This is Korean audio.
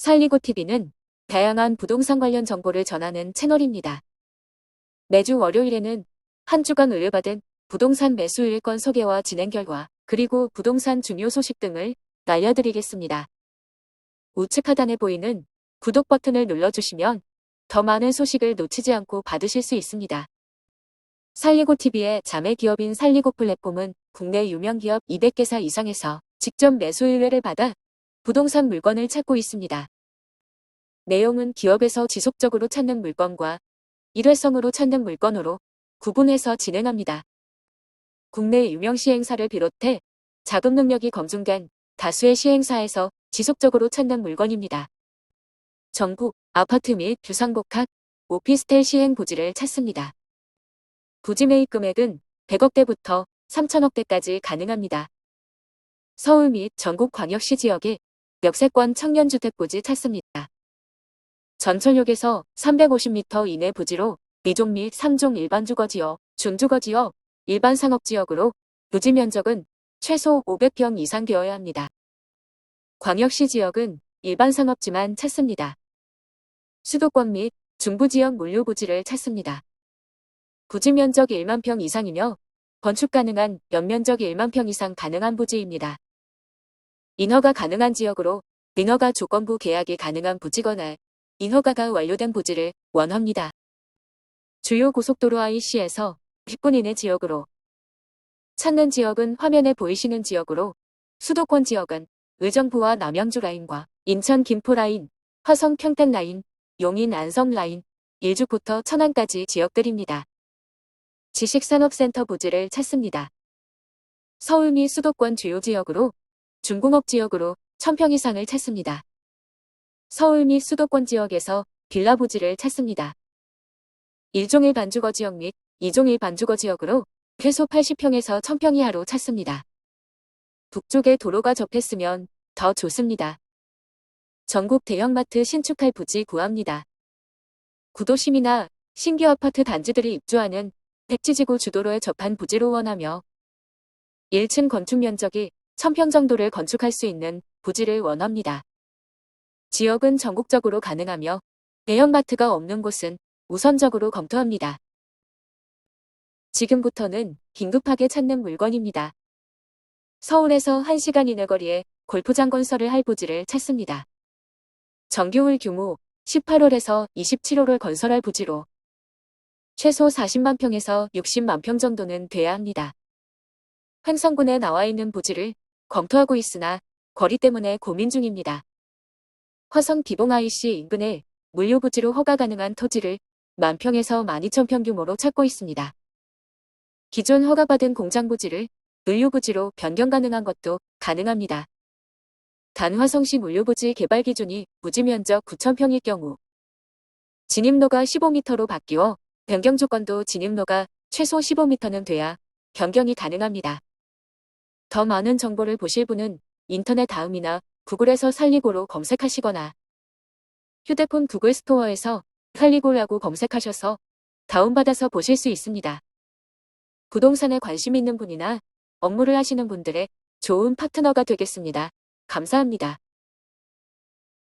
살리고TV는 다양한 부동산 관련 정보를 전하는 채널입니다. 매주 월요일에는 한 주간 의뢰받은 부동산 매수 일건 소개와 진행 결과, 그리고 부동산 중요 소식 등을 알려드리겠습니다. 우측 하단에 보이는 구독 버튼을 눌러주시면 더 많은 소식을 놓치지 않고 받으실 수 있습니다. 살리고TV의 자매 기업인 살리고 플랫폼은 국내 유명 기업 200개사 이상에서 직접 매수 의뢰를 받아 부동산 물건을 찾고 있습니다. 내용은 기업에서 지속적으로 찾는 물건과 일회성으로 찾는 물건으로 구분해서 진행합니다. 국내 유명 시행사를 비롯해 자금 능력이 검증된 다수의 시행사에서 지속적으로 찾는 물건입니다. 전국, 아파트 및 주상복합, 오피스텔 시행 부지를 찾습니다. 부지 매입 금액은 100억대부터 3천억대까지 가능합니다. 서울 및 전국 광역시 지역에 역세권 청년주택 부지 찾습니다. 전철역에서 350m 이내 부지로 미종 및 3종 일반 주거지역, 준주거지역, 일반 상업지역으로 부지 면적은 최소 500평 이상 되어야 합니다. 광역시 지역은 일반 상업지만 찾습니다. 수도권 및 중부지역 물류부지를 찾습니다. 부지 면적 1만 평 이상이며 건축 가능한 연면적 1만 평 이상 가능한 부지입니다. 인허가 가능한 지역으로 인허가 조건부 계약이 가능한 부지거나 인허가가 완료된 부지를 원합니다. 주요 고속도로 IC에서 10분 이내 지역으로 찾는 지역은 화면에 보이시는 지역으로 수도권 지역은 의정부와 남양주 라인과 인천 김포 라인, 화성 평택 라인, 용인 안성 라인, 일주부터 천안까지 지역들입니다. 지식산업센터 부지를 찾습니다. 서울 및 수도권 주요 지역으로 중공업 지역으로 1000평 이상을 찾습니다. 서울 및 수도권 지역에서 빌라 부지를 찾습니다. 1종일 반주거 지역 및 2종일 반주거 지역으로 최소 80평에서 1000평 이하로 찾습니다. 북쪽에 도로가 접했으면 더 좋습니다. 전국 대형마트 신축할 부지 구합니다. 구도심이나 신규 아파트 단지들이 입주하는 백지지구 주도로에 접한 부지로 원하며 1층 건축 면적이 1000평 정도를 건축할 수 있는 부지를 원합니다. 지역은 전국적으로 가능하며 대형마트가 없는 곳은 우선적으로 검토합니다. 지금부터는 긴급하게 찾는 물건입니다. 서울에서 1시간 이내 거리에 골프장 건설을 할 부지를 찾습니다. 정규홀 규모 18홀에서 27홀을 건설할 부지로 최소 40만 평에서 60만 평 정도는 돼야 합니다. 횡성군에 나와 있는 부지를 검토하고 있으나 거리 때문에 고민 중입니다. 화성 기봉 IC 인근에 물류부지로 허가 가능한 토지를 만평에서 12,000평 규모로 찾고 있습니다. 기존 허가받은 공장 부지를 물류부지로 변경 가능한 것도 가능합니다. 단 화성시 물류부지 개발 기준이 부지 면적 9,000평일 경우 진입로가 15m로 바뀌어 변경 조건도 진입로가 최소 15m는 돼야 변경이 가능합니다. 더 많은 정보를 보실 분은 인터넷 다음이나 구글에서 살리고로 검색하시거나 휴대폰 구글 스토어에서 살리고라고 검색하셔서 다운받아서 보실 수 있습니다. 부동산에 관심 있는 분이나 업무를 하시는 분들의 좋은 파트너가 되겠습니다. 감사합니다.